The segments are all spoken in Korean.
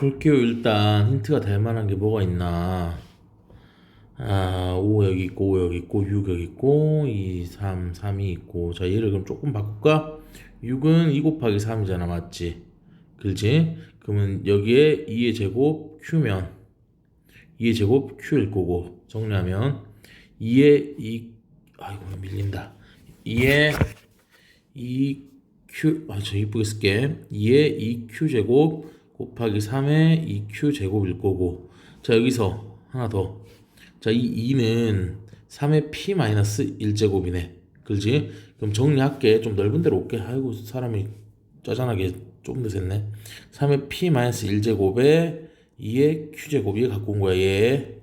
볼게요. 일단 힌트가 될 만한 게 뭐가 있나. 아, 5 여기 있고, 5 여기 있고, 6 여기 있고, 2, 3, 3이 있고. 자, 얘를 그럼 조금 바꿀까? 6은 2 곱하기 3이잖아, 맞지? 그렇지? 그러면 여기에 2의 제곱 Q면 2의 제곱 Q일 거고 정리하면 2의 2 아이고 밀린다 2의 2Q 아저 이쁘게 쓸게 2의 2Q 제곱 곱하기 3의 2Q 제곱일 거고. 자 여기서 하나 더 자 이 2는 3의 P 마이너스 1제곱이네. 그렇지? 그럼 정리할게. 좀 넓은 데로 올게. 아이고 사람이 짜잔하게 조금 더 셌네. 3의 P 마이너스 1제곱에 2의 Q제곱 이게 갖고 온 거야 얘.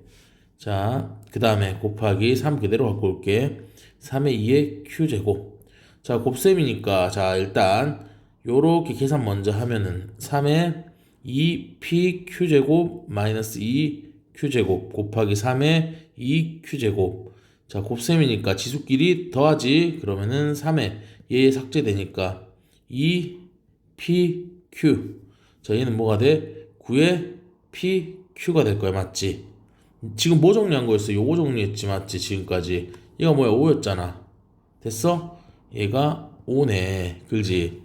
자, 그 다음에 곱하기 3 그대로 갖고 올게. 3의 2의 Q제곱. 자, 곱셈이니까, 자, 일단, 요렇게 계산 먼저 하면은, 3의 2PQ제곱 마이너스 2Q제곱 곱하기 3의 2Q제곱. 자, 곱셈이니까 지수끼리 더하지. 그러면은 3의 얘 삭제되니까 2PQ. 자, 얘는 뭐가 돼? 9의 PQ가 될 거야, 맞지? 지금 뭐 정리한 거였어? 요거 정리했지 맞지 지금까지 얘가 뭐야 5였잖아 됐어? 얘가 5네 그지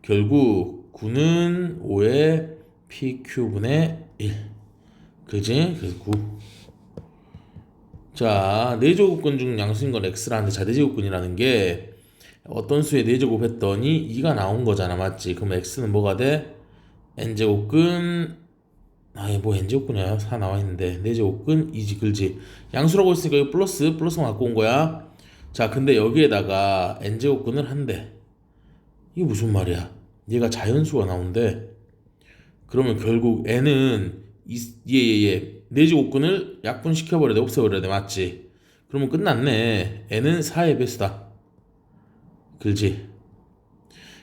결국 9는 5의 PQ분의 1 그지? 그래서 9 자, 4제곱근 중 양수인 건 x라는데 자, 4제곱근이라는 게 어떤 수에 4제곱 했더니 2가 나온 거잖아 맞지? 그럼 x는 뭐가 돼? n제곱근 아예 뭐 n제곱근이야? 4 나와 있는데. 4제곱근 2지 글지. 양수라고 했으니까 이거 플러스 플러스만 갖고 온 거야. 자 근데 여기에다가 n제곱근을 한대. 이게 무슨 말이야? 얘가 자연수가 나온대 그러면 결국 n은 얘얘얘 4제곱근을 약분시켜버려야 돼. 없애버려야 돼. 맞지? 그러면 끝났네. n은 4의 배수다. 글지?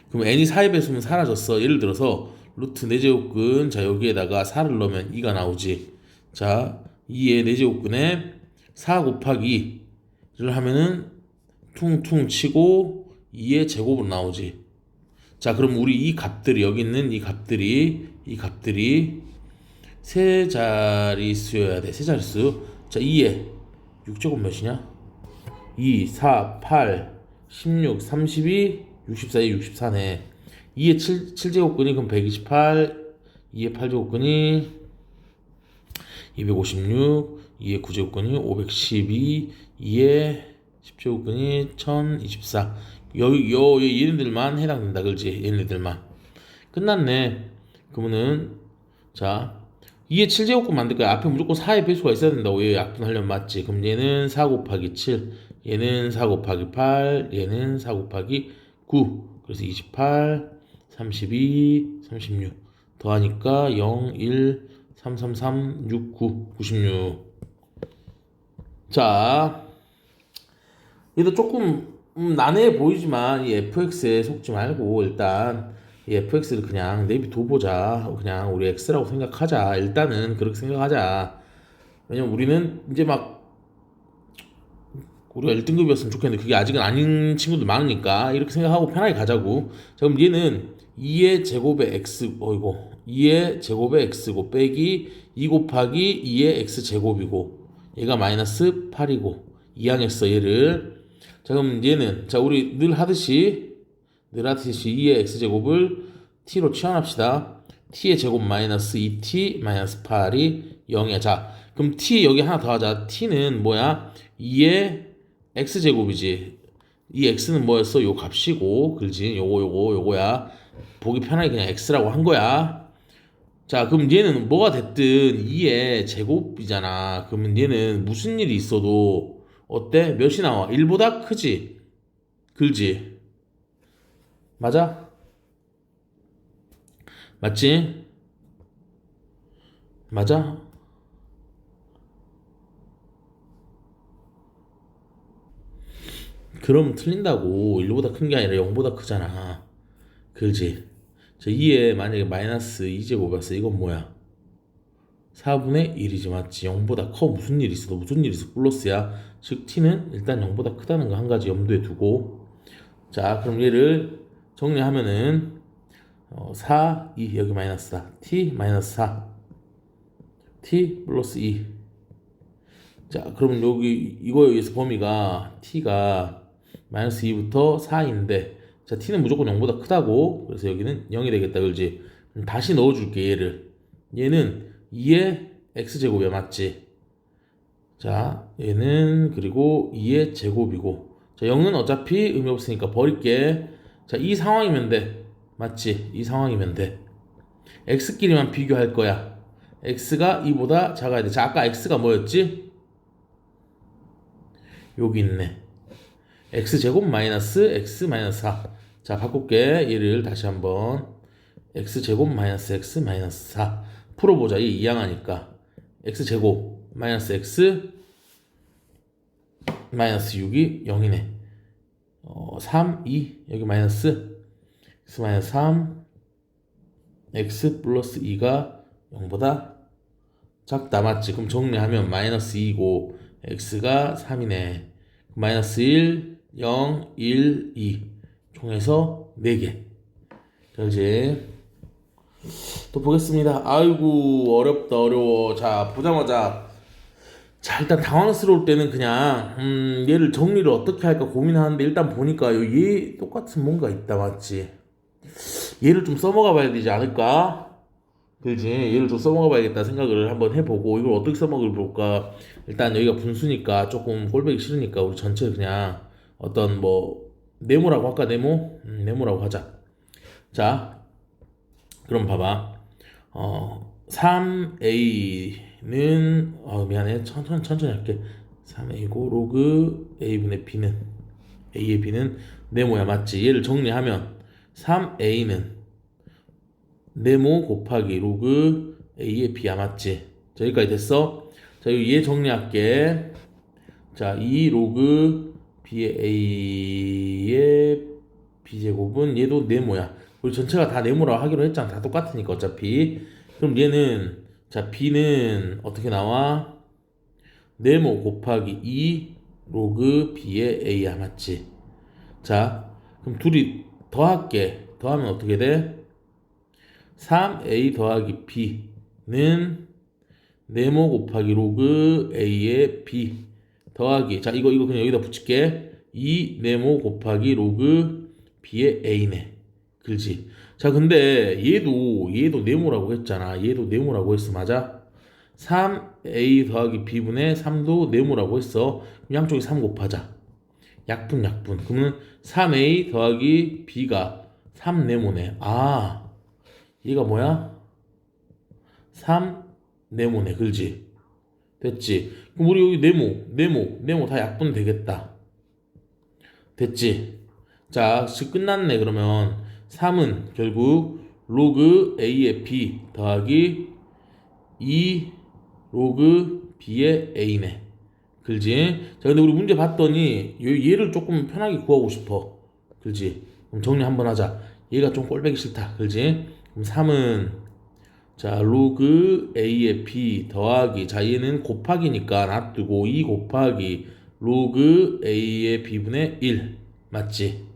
그럼 n이 4의 배수면 사라졌어. 예를 들어서 루트 4제곱근 자 여기에다가 4를 넣으면 2가 나오지. 자 2의 4제곱근에 4 곱하기 2를 하면은 퉁퉁 치고 2의 제곱으로 나오지. 자 그럼 우리 이 값들이 여기 있는 이 값들이 이 값들이 세 자릿수여야 돼 세 자릿수 자 2의 6제곱 몇이냐 2 4 8 16 32 64에 64네 2의 7, 7제곱근이 그럼 128, 2의 8제곱근이 256, 2의 9제곱근이 512, 2의 10제곱근이 1024. 여기 요 얘네들만 해당된다. 그렇지? 얘네들만. 끝났네. 그러면은 자, 2의 7제곱근 만들 거야. 앞에 무조건 4의 배수가 있어야 된다고. 얘 약분하려면 맞지? 그럼 얘는 4 곱하기 7, 얘는 4 곱하기 8, 얘는 4 곱하기 9. 그래서 28 32, 36 더하니까 0, 1, 3, 3, 3, 6, 9, 96. 자, 얘도 조금 음, 난해 보이지만 이 fx에 속지 말고 일단 이 fx를 그냥 내비둬보자. 그냥 우리 x라고 생각하자. 일단은 그렇게 생각하자. 왜냐면 우리는 이제 막 우리가 1등급이었으면 좋겠는데 그게 아직은 아닌 친구들 많으니까 이렇게 생각하고 편하게 가자고. 자, 그럼 얘는 2의 제곱의 x 어이고 2의 제곱의 x고 빼기 2 곱하기 2의 x 제곱이고 얘가 마이너스 8이고 이항했어 얘를 자 그럼 얘는 자 우리 늘 하듯이 늘 하듯이 2의 x 제곱을 t로 치환합시다 t의 제곱 마이너스 2t 마이너스 8이 0이야 자 그럼 t 여기 하나 더 하자 t는 뭐야 2의 x 제곱이지 이 x는 뭐였어 요 값이고 그지 요거 요거 요거야 보기 편하게 그냥 x라고 한 거야. 자, 그럼 얘는 뭐가 됐든 2의 제곱이잖아. 그러면 얘는 무슨 일이 있어도 어때? 몇이 나와? 1보다 크지? 글지? 맞아? 맞지? 맞아? 그럼 틀린다고 1보다 큰 게 아니라 0보다 크잖아. 그지? 저 2에 만약에 마이너스 2제곱이었어. 이건 뭐야? 4분의 1이지 맞지? 0보다 커 무슨 일이 있어? 무슨 일이 있어? 플러스야. 즉 t는 일단 0보다 크다는 거 한 가지 염두에 두고 자 그럼 얘를 정리하면은 어, 4, 2 여기 마이너스 4 t 마이너스 4 t 플러스 2 자, 그러면 여기 이거에 의해서 범위가 t가 마이너스 2부터 4인데 자, t는 무조건 0보다 크다고. 그래서 여기는 0이 되겠다 그럼 다시 넣어줄게 얘를. 얘는 2의 x제곱이야 맞지? 자 얘는 그리고 2의 제곱이고. 자 0은 어차피 의미 없으니까 버릴게 자 이 상황이면 돼 맞지 이 상황이면 돼 x끼리만 비교할 거야 x가 2보다 작아야 돼 자 아까 x가 뭐였지 여기 있네 x제곱 마이너스 x 마이너스 4. 자, 바꿀게. 얘를 다시 한번. x제곱 마이너스 x 마이너스 4. 풀어보자. 이 이항하니까. x제곱 마이너스 x 마이너스 6이 0이네. 어, 3, 2. 여기 마이너스 x 마이너스 3 x 플러스 2가 0보다 작다. 맞지? 그럼 정리하면 마이너스 2고 x가 3이네. 마이너스 1, 0, 1, 2 총해서 4개 자 이제 또 보겠습니다 아이고 어렵다 어려워 자 보자마자 자 일단 당황스러울 때는 그냥 음 얘를 정리를 어떻게 할까 고민하는데 일단 보니까 얘 똑같은 뭔가 있다 맞지? 얘를 좀 써먹어 봐야 되지 않을까? 그지? 얘를 좀 써먹어 봐야겠다 생각을 한번 해보고 이걸 어떻게 써먹을 볼까? 일단 여기가 분수니까 조금 꼴보기 싫으니까 우리 전체 그냥 어떤 뭐 네모라고 할까 네모? 음, 네모라고 하자. 자 그럼 봐봐. 어 3a는 어 미안해. 천천히 천천히 할게. 3a고 로그 a분의 b는 a의 b는 네모야 맞지? 얘를 정리하면 3a는 네모 곱하기 로그 a의 b야 맞지? 자 여기까지 됐어? 자 여기 얘 정리할게. 자2 로그 b의 a의 b제곱은 얘도 네모야 우리 전체가 다 네모라고 하기로 했잖아. 다 똑같으니까 어차피 그럼 얘는 자 b는 어떻게 나와? 네모 곱하기 2 로그 b의 a야 맞지? 자 그럼 둘이 더할게. 더하면 어떻게 돼? 3a 더하기 b는 네모 곱하기 로그 a의 b 더하기 자 이거 이거 그냥 여기다 붙일게. 2 네모 곱하기 로그 b의 a네 그렇지? 자 근데 얘도 얘도 네모라고 했잖아. 얘도 네모라고 했어. 맞아? 3a 더하기 b분의 3도 네모라고 했어. 그럼 양쪽에 3 곱하자. 약분 약분. 그러면 3a 더하기 b가 3 네모네. 아 얘가 뭐야? 3 네모네. 그렇지? 됐지? 그럼 우리 여기 네모 네모 네모 다 약분 되겠다. 됐지? 자즉 끝났네 그러면 3은 결국 로그 a의 b 더하기 2 로그 b의 a네. 그지? 자 근데 우리 문제 봤더니 요- 얘를 조금 편하게 구하고 싶어. 그지? 그럼 정리 한번 하자. 얘가 좀 꼴배기 싫다. 그지? 그럼 3은 자, 로그 a의 b 더하기 자 얘는 곱하기니까 놔두고 2 곱하기 로그 a의 b분의 1 맞지?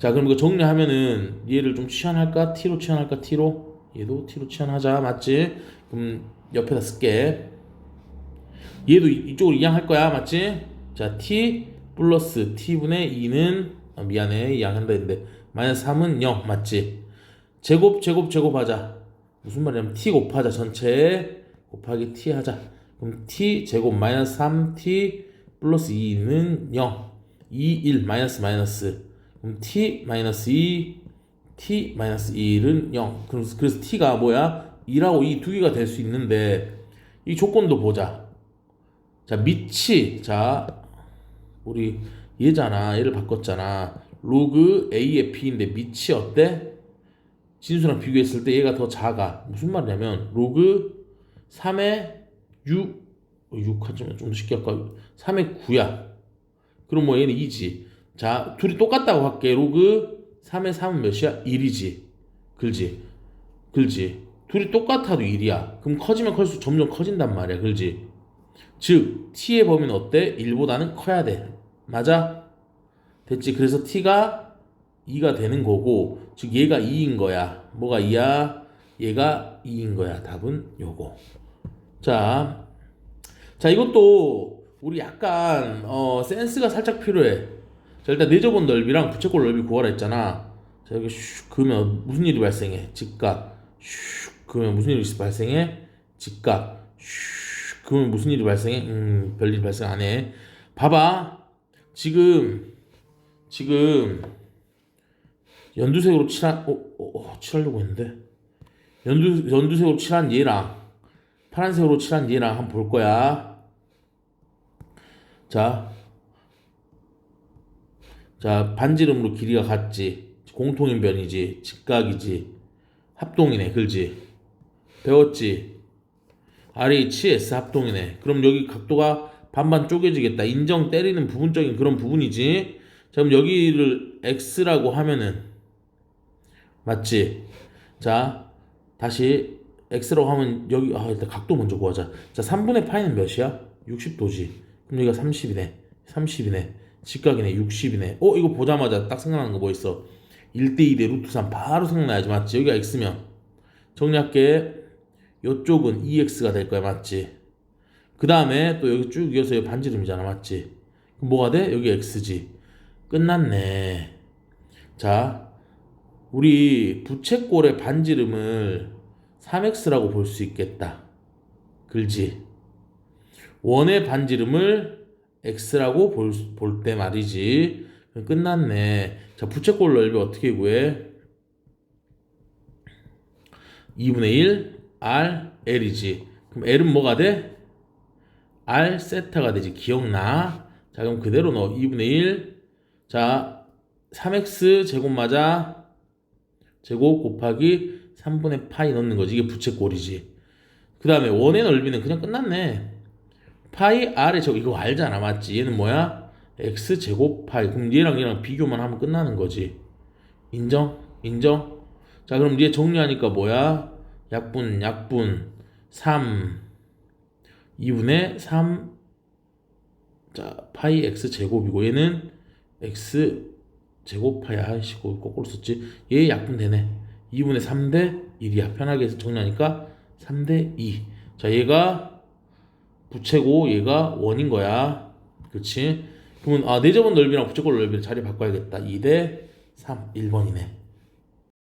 자 그럼 이거 정리하면은 얘를 좀 치환할까? t로 치환할까? t로? 얘도 t로 치환하자 맞지? 그럼 옆에다 쓸게 얘도 이- 이쪽으로 이항할 거야 맞지? 자 t 플러스 t분의 2는 아, 미안해 이항한다 했는데 마이너스 3은 0 맞지? 제곱 제곱 제곱 하자 무슨 말이냐면 t 곱하자 전체에 곱하기 t 하자 그럼 t 제곱 마이너스 3t 플러스 2는 0 2 1 마이너스 마이너스 그럼 t 마이너스 2 t 마이너스 1은 0 그럼 그래서 t가 뭐야 2라고 이 두 개가 될 수 있는데 이 조건도 보자 자 밑이 자 우리 얘잖아 얘를 바꿨잖아 로그 a의 b인데 밑이 어때? 진수랑 비교했을 때 얘가 더 작아. 무슨 말이냐면 로그 3의 6 6 하지만 좀더 쉽게 할까? 3의 9야. 그럼 뭐 얘는 2지. 자, 둘이 똑같다고 할게. 로그 3의 3은 몇이야? 1이지. 글지. 글지. 둘이 똑같아도 1이야. 그럼 커지면 클수록 점점 커진단 말이야. 글지. 즉 t의 범위는 어때? 1보다는 커야 돼. 맞아? 됐지? 그래서 t가 2가 되는 거고 즉 얘가 2인 거야. 뭐가 2야? 얘가 2인 거야. 답은 요거. 자, 자 이것도 우리 약간 어, 센스가 살짝 필요해. 자 일단 내접원 넓이랑 부채꼴 넓이 구하라 했잖아. 자 여기 슉 그으면 무슨 일이 발생해? 직각. 슉 그으면 무슨 일이 발생해? 직각. 슉 그러면 무슨 일이 발생해? 음 별일 발생 안 해. 봐봐. 지금 지금 연두색으로 칠한 어, 어, 어 칠하려고 했는데 연두 연두색으로 칠한 얘랑 파란색으로 칠한 얘랑 한번 볼 거야. 자, 자 반지름으로 길이가 같지, 공통인 변이지, 직각이지, 합동이네, 그지? 배웠지? RHS 합동이네. 그럼 여기 각도가 반반 쪼개지겠다. 인정 때리는 부분적인 그런 부분이지. 자, 그럼 여기를 X라고 하면은 맞지? 자, 다시 X라고 하면 여기 아 일단 각도 먼저 구하자. 자, 3분의 파이는 몇이야? 60도지. 그럼 여기가 30이네. 30이네. 직각이네. 60이네. 어, 이거 보자마자 딱 생각나는 거 뭐 있어? 1대2 대 루트 3 바로 생각나야지. 맞지? 여기가 X면 정리할게. 요쪽은 2X가 될 거야. 맞지? 그 다음에 또 여기 쭉 이어서 여기 반지름이잖아. 맞지? 그럼 뭐가 돼? 여기 X지. 끝났네. 자, 우리 부채꼴의 반지름을 3x라고 볼 수 있겠다. 글지. 원의 반지름을 x라고 볼 때 말이지. 끝났네. 자, 부채꼴 넓이 어떻게 구해? 2분의 1 r l이지. 그럼 l은 뭐가 돼? r 세타가 되지. 기억나? 자, 그럼 그대로 넣어. 2분의 1 자, 3x 제곱 맞아. 제곱 곱하기 3분의 파이 넣는 거지. 이게 부채꼴이지. 그 다음에 원의 넓이는 그냥 끝났네. 파이 r의 제곱 이거 알잖아. 맞지? 얘는 뭐야? x 제곱 파이. 그럼 얘랑 얘랑 비교만 하면 끝나는 거지. 인정? 인정? 자, 그럼 얘 정리하니까 뭐야? 약분, 약분. 3. 2분의 3. 자, 파이 x 제곱이고 얘는 x 제곱 파이 아이씨고 거꾸로 썼지. 얘 약분 되네. 2분의 3대 1이야. 편하게 해서 정리하니까 3대 2. 자, 얘가 부채고 얘가 원인 거야. 그렇지? 그러면 아, 내접원 넓이랑 부채꼴 넓이를 자리 바꿔야겠다. 2대 3. 1번이네.